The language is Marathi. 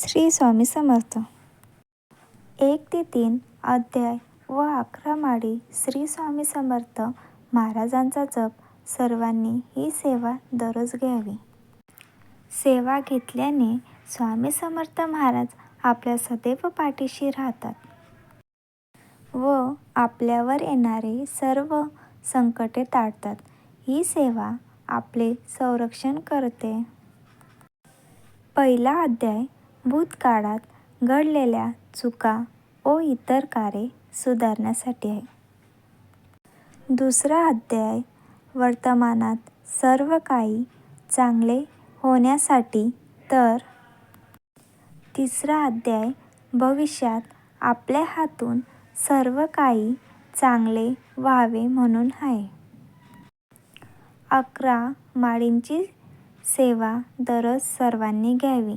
श्री स्वामी समर्थ. एक ते तीन अध्याय व अकरा माळी श्री स्वामी समर्थ महाराजांचा जप सर्वांनी ही सेवा दररोज घ्यावी. सेवा घेतल्याने स्वामी समर्थ महाराज आपल्या सदैव पाठीशी राहतात व आपल्यावर येणारे सर्व संकटे टाळतात. ही सेवा आपले संरक्षण करते. पहिला अध्याय भूतकाळात घडलेल्या चुका व इतर कार्ये सुधारण्यासाठी आहे. दुसरा अध्याय वर्तमानात सर्व काही चांगले होण्यासाठी तर. तिसरा अध्याय भविष्यात आपल्या हातून सर्व काही चांगले व्हावे म्हणून आहे. अकरा माळींची सेवा दररोज सर्वांनी घ्यावी.